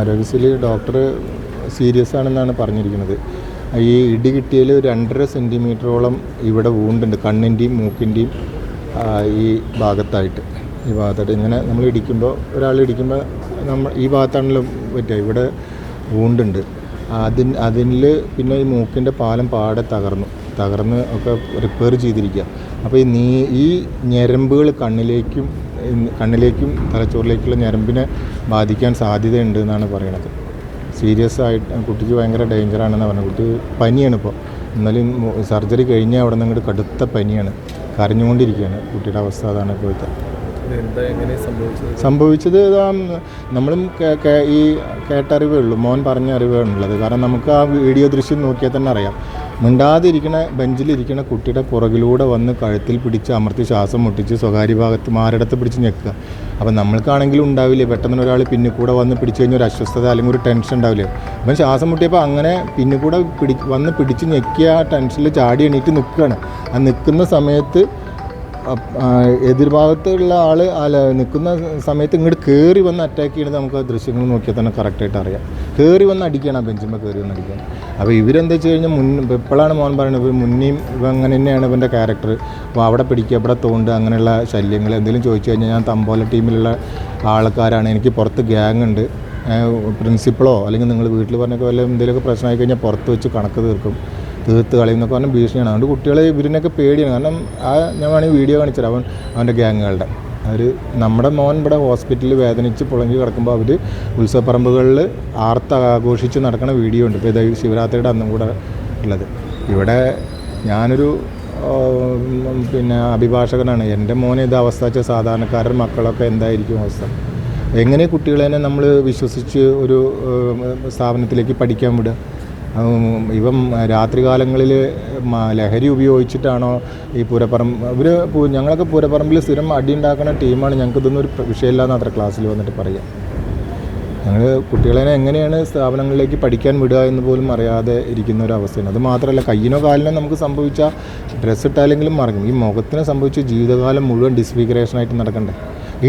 Arogyasri doctor serious ആണെന്നാണ് പറഞ്ഞിരിക്കുന്നത്. ഈ ഇടി കിട്ടിയതിൽ രണ്ടര സെന്റിമീറ്ററോളം ഇവിടെ വൂണ്ടുണ്ട് കണ്ണിന്റെയും മൂക്കിന്റെയും ഈ ഭാഗത്തായിട്ട്. ഈ ഭാഗത്തായിട്ട്. ഇങ്ങനെ നമ്മൾ ഇടിക്കുമ്പോൾ ഒരാൾ ഇടിക്കുമ്പോൾ നമ്മൾ ഈ ഭാഗത്താണല്ലോ പറ്റുക. ഇവിടെ വൂണ്ടുണ്ട് അതിൻ അതിൽ പിന്നെ ഈ മൂക്കിന്റെ പാലം പാടെ തകർന്നു. തകർന്ന് ഒക്കെ റിപ്പയർ ചെയ്തിരിക്കുക. അപ്പോൾ ഈ നീ ഈ ഞരമ്പുകൾ കണ്ണിലേക്കും കണ്ണിലേക്കും തലച്ചോറിലേക്കുള്ള ഞരമ്പിനെ ബാധിക്കാൻ സാധ്യതയുണ്ട് എന്നാണ് പറയണത് സീരിയസ് ആയിട്ട് കുട്ടിക്ക് ഭയങ്കര ഡേഞ്ചറാണെന്ന് പറഞ്ഞു കുട്ടി പനിയാണ് ഇപ്പോൾ. എന്നാലും സർജറി കഴിഞ്ഞാൽ അവിടെ നിന്ന് ഇങ്ങോട്ട് കടുത്ത പനിയാണ്. കരഞ്ഞുകൊണ്ടിരിക്കുകയാണ് കുട്ടിയുടെ അവസ്ഥ അതാണ് ഇപ്പോഴത്തെ. സംഭവിച്ചത്? നമ്മളും ഈ കേട്ടറിവേ ഉള്ളൂ. മോൻ പറഞ്ഞ അറിവേ ഉള്ളത്. കാരണം നമുക്ക് ആ വീഡിയോ ദൃശ്യം നോക്കിയാൽ തന്നെ അറിയാം. മിണ്ടാതിരിക്കണ ബെഞ്ചിലിരിക്കണ കുട്ടിയുടെ പുറകിലൂടെ വന്ന് കഴുത്തിൽ പിടിച്ച് അമർത്തി ശ്വാസം മുട്ടിച്ച് സ്വകാര്യ ഭാഗത്ത് മാരടത്ത് പിടിച്ച് ഞെക്കുക. അപ്പം നമ്മൾക്കാണെങ്കിലും ഉണ്ടാവില്ലേ? പെട്ടെന്ന് ഒരാൾ പിന്നെ കൂടെ വന്ന് പിടിച്ചു കഴിഞ്ഞാൽ ഒരു അസ്വസ്ഥത അല്ലെങ്കിൽ ഒരു ടെൻഷൻ ഉണ്ടാവില്ലേ? അപ്പം ശ്വാസം മുട്ടിയപ്പോൾ അങ്ങനെ പിന്നെ കൂടെ പിടി വന്ന് പിടിച്ച് ഞെക്കിയ ആ ടെൻഷനിൽ ചാടി എണീറ്റ് നിൽക്കുകയാണ്. ആ നിൽക്കുന്ന സമയത്ത് എതിർഭാഗത്തുള്ള ആൾ അല്ല നിൽക്കുന്ന സമയത്ത് ഇങ്ങോട്ട് കയറി വന്ന് അറ്റാക്ക് ചെയ്യണത് നമുക്ക് ദൃശ്യങ്ങൾ നോക്കിയാൽ തന്നെ കറക്റ്റായിട്ട് അറിയാം. കയറി വന്ന് അടിക്കണം ആ ബെഞ്ചുമ്പോൾ കയറി വന്ന് അടിക്കാൻ അപ്പോൾ ഇവരെന്താ വെച്ച് കഴിഞ്ഞാൽ മുൻ ഇപ്പോഴാണ് മോൻ പറയുന്നത് ഇവർ മുന്നേയും ഇവ അങ്ങനെ തന്നെയാണ് ഇവന്റെ ക്യാരക്ടർ അപ്പോൾ അവിടെ പിടിക്കുക ഇവിടെ തോണ്ട് അങ്ങനെയുള്ള ശല്യങ്ങൾ എന്തെങ്കിലും ചോദിച്ചു കഴിഞ്ഞാൽ ഞാൻ തമ്പോല ടീമിലുള്ള ആൾക്കാരാണ്. എനിക്ക് പുറത്ത് ഗ്യാങ് ഉണ്ട്. പ്രിൻസിപ്പളോ അല്ലെങ്കിൽ നിങ്ങൾ വീട്ടിൽ പറഞ്ഞൊക്കെ വല്ല എന്തെങ്കിലുമൊക്കെ പ്രശ്നമായി കഴിഞ്ഞാൽ പുറത്ത് വെച്ച് കണക്ക് തീർക്കും. തീർത്ത് കളയും എന്നൊക്കെ പറഞ്ഞാൽ ഭീഷണിയാണ്. അതുകൊണ്ട് കുട്ടികളെ ഇവരിനൊക്കെ പേടിയാണ്. കാരണം ആ ഞാൻ വേണമെങ്കിൽ വീഡിയോ കാണിച്ചുതരാം അവൻ അവന്റെ ഗ്യാങ്ങുകളുടെ അവർ നമ്മുടെ മോൻ ഇവിടെ ഹോസ്പിറ്റലിൽ വേദനിച്ച് പുളങ്ങി കിടക്കുമ്പോൾ അവർ ഉത്സവപ്പറമ്പുകളിൽ ആർത്ത് ആഘോഷിച്ച് നടക്കുന്ന വീഡിയോ ഉണ്ട്. ഇപ്പോൾ ഇത് ശിവരാത്രിയുടെ അന്നും കൂടെ ഉള്ളത്. ഇവിടെ ഞാനൊരു പിന്നെ അഭിഭാഷകനാണ്. എന്റെ മോനെ ഇത് അവസ്ഥ വെച്ചാൽ സാധാരണക്കാരുടെ മക്കളൊക്കെ എന്തായിരിക്കും അവസ്ഥ? എങ്ങനെ കുട്ടികളെ നമ്മൾ വിശ്വസിച്ച് ഒരു സ്ഥാപനത്തിലേക്ക് പഠിക്കാൻ വിടുക? ഇവൻ രാത്രികാലങ്ങളിൽ ലഹരി ഉപയോഗിച്ചിട്ടാണോ ഈ പൂരപ്പറമ്പ് ഇവർ ഞങ്ങളൊക്കെ പൂരപ്പറമ്പിൽ സ്ഥിരം അടി ഉണ്ടാക്കുന്ന ടീമാണ്. ഞങ്ങൾക്ക് ഇതൊന്നും ഒരു വിഷയമില്ലാന്ന് അത്ര ക്ലാസ്സിൽ വന്നിട്ട് പറയാം. ഞങ്ങൾ കുട്ടികളെ എങ്ങനെയാണ് സ്ഥാപനങ്ങളിലേക്ക് പഠിക്കാൻ വിടുക എന്ന് പോലും അറിയാതെ ഇരിക്കുന്ന ഒരു അവസ്ഥയാണ്. അത് മാത്രമല്ല കയ്യിനോ കാലിനോ നമുക്ക് സംഭവിച്ച ഡ്രസ്സ് ഇട്ടാലെങ്കിലും മറങ്ങും ഈ മുഖത്തിന് സംഭവിച്ച ജീവിതകാലം മുഴുവൻ ഡിസ്ഫിഗറേഷനായിട്ട് നടക്കണ്ടേ?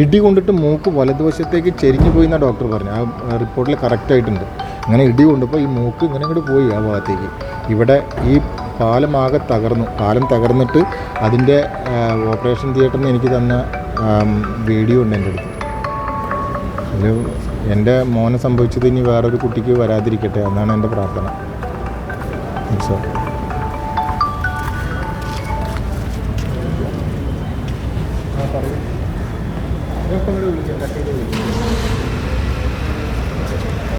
ഇടി കൊണ്ടിട്ട് മൂക്ക് വലതുവശത്തേക്ക് ചെരിഞ്ഞു പോയി എന്നാണ് ഡോക്ടർ പറഞ്ഞു ആ റിപ്പോർട്ടിൽ കറക്റ്റായിട്ടുണ്ട് അങ്ങനെ ഇടി കൊണ്ടപ്പോൾ ഈ മൂക്ക് ഇങ്ങനെ ഇങ്ങോട്ട് പോയി ആ ഭാഗത്തേക്ക്. ഇവിടെ ഈ പാലമാകെ തകർന്നു. പാലം തകർന്നിട്ട് അതിന്റെ ഓപ്പറേഷൻ തിയേറ്ററിൽ എനിക്ക് തന്ന വീഡിയോ ഉണ്ട് എന്റെ അടുത്ത്. ഒരു എന്റെ മോനെ സംഭവിച്ചത് ഇനി വേറൊരു കുട്ടിക്ക് വരാതിരിക്കട്ടെ എന്നാണ് എന്റെ പ്രാർത്ഥന. സോ